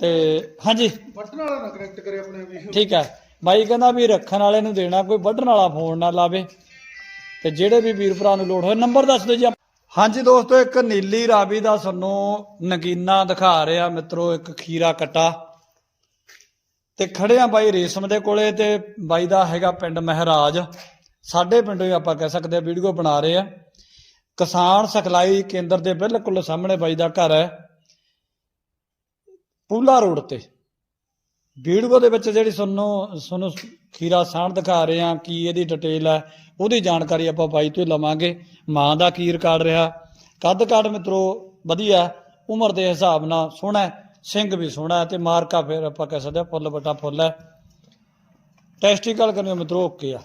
ਤੇ ਹਾਂਜੀ। ਬਟਨ ਵਾਲਾ ਨਾ ਕਨੈਕਟ ਕਰੇ ਆਪਣੇ ਵੀ। ਠੀਕ ਹੈ। ਬਾਈ ਕਹਿੰਦਾ ਵੀ ਰੱਖਣ ਵਾਲੇ ਨੂੰ ਦੇਣਾ ਕੋਈ ਵੱਢਣ ਵਾਲਾ ਫੋਨ ਨਾ ਲਾਵੇ। ਤੇ ਜਿਹੜੇ ਵੀ ਵੀਰ ਭਰਾ ਨੂੰ ਲੋੜ ਹੋਏ ਨੰਬਰ ਦੱਸ ਦਿਓ ਜੀ ਹਾਂਜੀ ਦੋਸਤੋ ਇੱਕ ਨੀਲੀ ਰਾਵੀ ਦਾ ਸਾਨੂੰ ਨਗੀਨਾ ਦਿਖਾ ਰਿਹਾ ਮਿੱਤਰੋ ਇੱਕ ਖੀਰਾ ਕੱਟਾ। ਤੇ ਖੜੇ ਆ ਬਾਈ ਰੇਸ਼ਮ ਦੇ ਕੋਲੇ ਤੇ ਬਾਈ ਦਾ ਹੈਗਾ ਪਿੰਡ ਮਹਿਰਾਜ। ਸਾਡੇ ਪਿੰਡੋਂ ਹੀ ਆਪਾਂ ਕਹਿ ਸਕਦੇ ਆ ਵੀਡੀਓ ਬਣਾ ਰਹੇ ਆ। ਕਿਸਾਨ ਸਿਖਲਾਈ ਕੇਂਦਰ ਦੇ ਬਿਲਕੁਲ ਸਾਹਮਣੇ ਬਾਈ ਦਾ ਘਰ ਹੈ। ਪੂਲਾ ਰੋਡ ਤੇ। ਵੀਡੀਓ ਦੇ ਵਿੱਚ ਜਿਹੜੀ ਤੁਹਾਨੂੰ ਤੁਹਾਨੂੰ ਖੀਰਾ ਸਾਣ ਦਿਖਾ ਰਹੇ ਆ ਕੀ ਇਹਦੀ ਡਿਟੇਲ ਹੈ, ਉਹਦੀ ਜਾਣਕਾਰੀ ਆਪਾਂ ਬਾਈ ਤੋਂ ਹੀ ਲਵਾਂਗੇ। ਮਾਂ ਦਾ ਕੀ ਰਿਕਾਰਡ ਰਿਹਾ। ਕੱਦ ਕਾਠ ਮਿੱਤਰੋ, ਵਧੀਆ ਉਮਰ ਦੇ ਹਿਸਾਬ ਨਾਲ ਸੋਹਣਾ ਸਿੰਘ ਵੀ ਸੋਹਣਾ ਹੈ ਤੇ ਮਾਰਕਾ ਫਿਰ ਆਪਾਂ ਕਹਿ ਸਕਦੇ ਆ ਫੁੱਲ ਵੱਟਾ ਫੁੱਲ ਹੈ। ਟੈਸਟੀਕਲ ਕਰਨੇ ਮਿੱਤਰੋ, ਓਕੇ ਆ।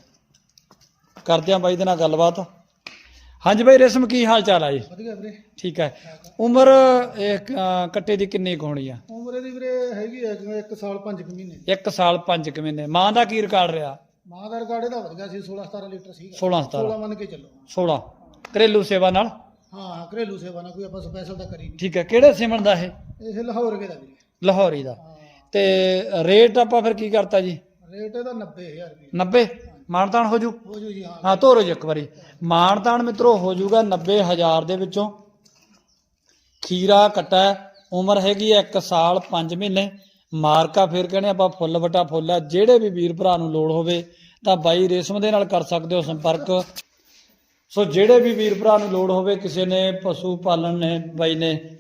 ਕਰਦੇ ਆ ਬਾਈ ਦੇ ਨਾਲ ਗੱਲਬਾਤ। ਹਾਂਜੀ ਬਾਈ ਰੇਸ਼ਮ ਕੀ ਹਾਲ ਚਾਲ ਆ ਜੀ? ਵਧੀਆ ਵੀਰੇ। ਠੀਕ ਹੈ ਉਮਰ ਇਹ ਅ, ਕੱਟੇ ਦੀ ਕਿੰਨੀ ਕੁ ਹੋਣੀ ਆ? ਉਮਰ ਇਹਦੀ ਵੀਰੇ ਹੈਗੀ ਹੈ ਜਿਵੇਂ 1 ਸਾਲ 5 ਮਹੀਨੇ। 1 ਸਾਲ 5 ਕੁ ਮਹੀਨੇ। ਮਾਂ ਦਾ ਕੀ ਰਿਕਾਰਡ ਰਿਹਾ? ਮਾਂ ਦਾ ਰਿਕਾਰਡ ਇਹਦਾ ਵਧੀਆ ਸੀ 16 17 ਲੀਟਰ ਸੀਗਾ। 16 17 16 ਮੰਨ ਕੇ ਚੱਲੋ। 16 ਘਰੇਲੂ ਸੇਵਾ ਨਾਲ? ਹਾਂ ਘਰੇਲੂ ਸੇਵਾ ਨਾਲ ਕੋਈ ਆਪਾਂ ਸਪੈਸ਼ਲ ਤਾਂ ਕਰੀ ਠੀਕ ਹੈ ਕਿਹੜੇ ਸਿਮਣ ਦਾ ਇਹ? ਨਹੀਂ ਇਹ ਲਾਹੌਰ ਕੇ ਦਾ ਵੀਰੇ। ਲਾਹੌਰੀ ਦਾ। ਹਾਂ। ਤੇ ਰੇਟ ਆਪਾਂ ਫਿਰ ਕੀ ਕਰਤਾ ਜੀ? ਰੇਟ ਇਹਦਾ 90000 ਰੁਪਏ। 90 ਮਾਨਤਾਨ ਹੋ ਜੂ? ਹੋ ਜੂ ਜੀ ਹਾਂ। ਹਾਂ ਤੋਰੋ ਜੀ ਇੱਕ ਵਾਰੀ। ਮਾਨਤਾਨ ਮਿੱਤਰੋ ਹੋ ਜੂਗਾ 90000 ਦੇ ਵਿੱਚੋਂ। ਖੀਰਾ ਕੱਟਾ ਉਮਰ ਹੈਗੀ ਹੈ 1 ਸਾਲ 5 ਮਹੀਨੇ। ਮਾਰਕਾ ਫਿਰ ਕਹਿੰਦੇ ਆਪਾਂ ਫੁੱਲ ਵਟਾ ਫੁੱਲ ਹੈ ਜਿਹੜੇ ਵੀ ਵੀਰ ਭਰਾ ਨੂੰ ਲੋੜ ਹੋਵੇ ਤਾਂ ਬਾਈ ਰੇਸ਼ਮ ਦੇ ਨਾਲ ਕਰ ਸਕਦੇ ਹੋ ਸੰਪਰਕ। ਸੋ ਜਿਹੜੇ ਵੀ ਵੀਰ ਭਰਾ ਨੂੰ ਲੋੜ ਹੋਵੇ ਕਿਸੇ ਨੇ ਪਸ਼ੂ ਪਾਲਣ ਨੇ ਬਾਈ ਨੇ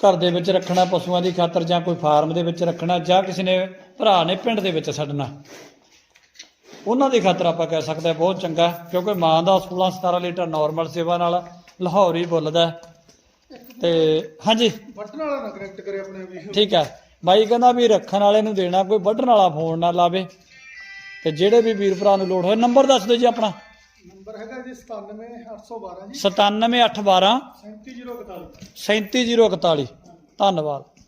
ਘਰ ਦੇ ਵਿੱਚ ਰੱਖਣਾ ਪਸ਼ੂਆਂ ਦੀ ਖਾਤਰ ਜਾਂ ਕੋਈ ਫਾਰਮ ਦੇ ਵਿੱਚ ਰੱਖਣਾ ਜਾਂ ਕਿਸੇ ਨੇ ਭਰਾ ਨੇ ਪਿੰਡ ਦੇ ਵਿੱਚ ਛੱਡਣਾ। ਉਹਨਾਂ ਦੀ ਖਾਤਰ ਆਪਾਂ ਕਹਿ ਸਕਦੇ ਬਹੁਤ ਚੰਗਾ ਕਿਉਂਕਿ ਮਾਂ ਦਾ 16 17 ਲੀਟਰ ਨਾਰਮਲ ਸੇਵਾ ਨਾਲ ਲਾਹੌਰ ਹੀ ਬੁੱਲਦਾ। ਤੇ ਹਾਂਜੀ। ਬਟਨ ਵਾਲਾ ਨਾ ਕਨੈਕਟ ਕਰੇ ਆਪਣੇ ਵੀ। ਠੀਕ ਹੈ। ਬਾਈ ਕਹਿੰਦਾ ਵੀ ਰੱਖਣ ਵਾਲੇ ਨੂੰ ਦੇਣਾ ਕੋਈ ਵੱਢਣ ਵਾਲਾ ਫੋਨ ਨਾ ਲਾਵੇ। ਤੇ ਜਿਹੜੇ ਵੀ ਵੀਰ ਭਰਾ ਨੂੰ ਲੋੜ ਹੋਏ ਨੰਬਰ ਦੱਸ ਦਿਓ ਜੀ ਆਪਣਾ। ਨੰਬਰ ਹੈਗਾ ਜੀ 97812 ਜੀ। 97812 37041 37041 ਧੰਨਵਾਦ।